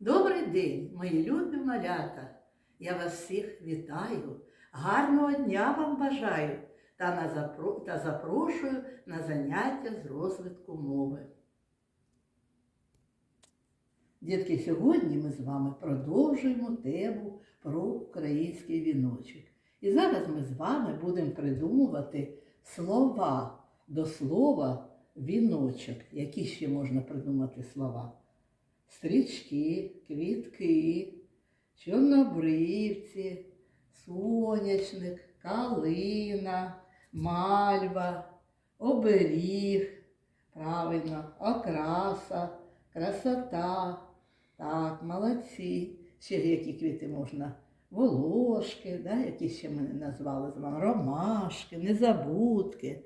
Добрий день, мої любі малята! Я вас всіх вітаю, гарного дня вам бажаю та, запрошую на заняття з розвитку мови. Дітки, сьогодні ми з вами продовжуємо тему про український віночок. І зараз ми з вами будемо придумувати слова до слова віночок. Які ще можна придумати слова? Стрічки, квітки, чорнобривці, сонячник, калина, мальва, оберіг, правильно, окраса, красота. Так, молодці. Ще які квіти можна? Волошки, да, які ще ми назвали з вами, ромашки, незабудки.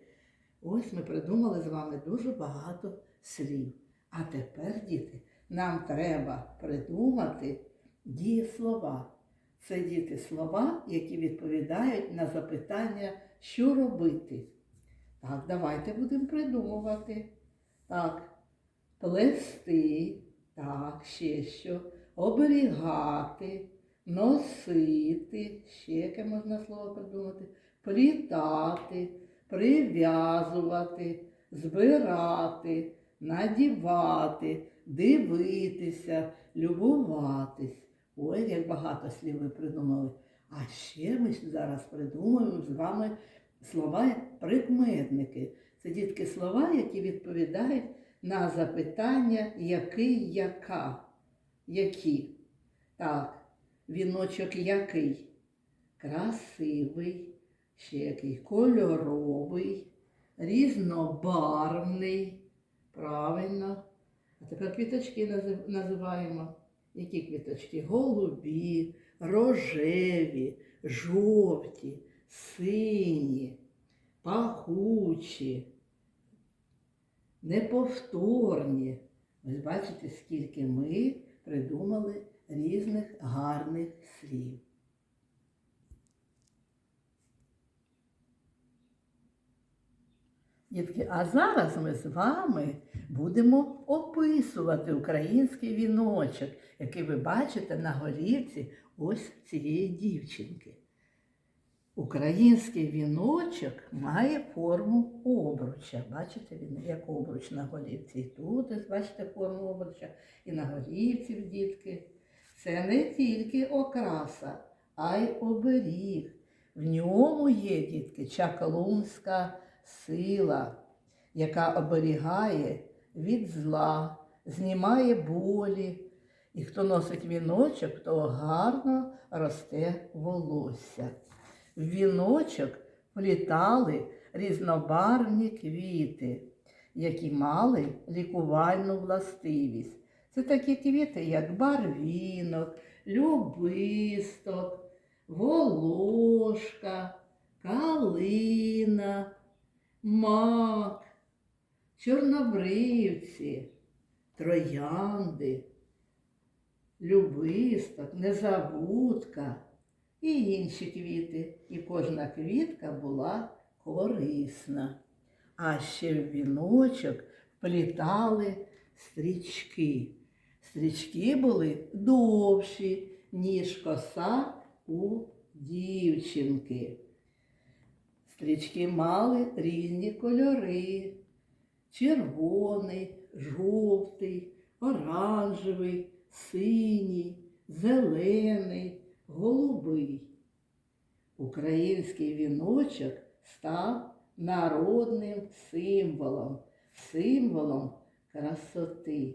Ось ми придумали з вами дуже багато слів. А тепер, діти, нам треба придумати дієслова. Це діти слова, які відповідають на запитання, що робити. Так, давайте будемо придумувати. Так, плести, так, ще що, оберігати, носити, ще яке можна слово придумати, плітати, прив'язувати, збирати, надівати, дивитися, любуватись. Ой, як багато слів ви придумали. А ще ми зараз придумаємо з вами слова прикметники. Це дітки слова, які відповідають на запитання який, яка, які. Так, віночок який? Красивий, ще який кольоровий, різнобарвний. Правильно. А тепер квіточки називаємо. Які квіточки? Голубі, рожеві, жовті, сині, пахучі, неповторні. Ось бачите, скільки ми придумали різних гарних слів. Дітки, а зараз ми з вами будемо описувати український віночок, який ви бачите на голівці ось цієї дівчинки. Український віночок має форму обруча. Бачите, він як обруч на голівці. І тут ось бачите форму обруча, і на голівці дітки. Це не тільки окраса, а й оберіг. В ньому є, дітки, чаклунська сила, яка оберігає від зла, знімає болі. І хто носить віночок, то гарно росте волосся. В віночок плітали різнобарвні квіти, які мали лікувальну властивість. Це такі квіти, як барвінок, любисток, волошка, калина, мак, чорнобривці, троянди, любисток, незабудка і інші квіти. І кожна квітка була корисна. А ще в віночок плітали стрічки. Стрічки були довші, ніж коса у дівчинки. Стрічки мали різні кольори: червоний, жовтий, оранжевий, синій, зелений, голубий. Український віночок став народним символом, символом красоти.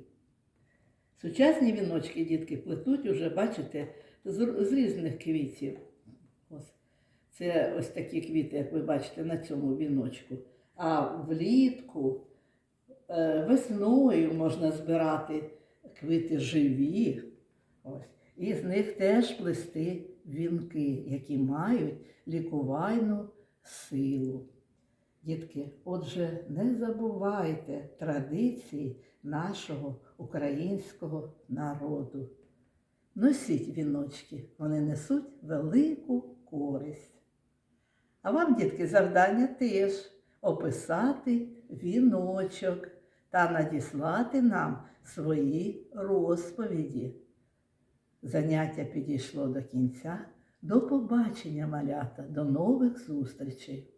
Сучасні віночки дітки плетуть уже, бачите, з різних квітів. Ось. Це ось такі квіти, як ви бачите, на цьому віночку. А влітку е, весною можна збирати квіти живі. Ось. І з них теж плести вінки, які мають лікувальну силу. Дітки, отже, не забувайте традиції нашого українського народу. Носіть віночки, вони несуть велику користь. А вам, дітки, завдання теж описати віночок та надіслати нам свої розповіді. Заняття підійшло до кінця. До побачення, малята, до нових зустрічей!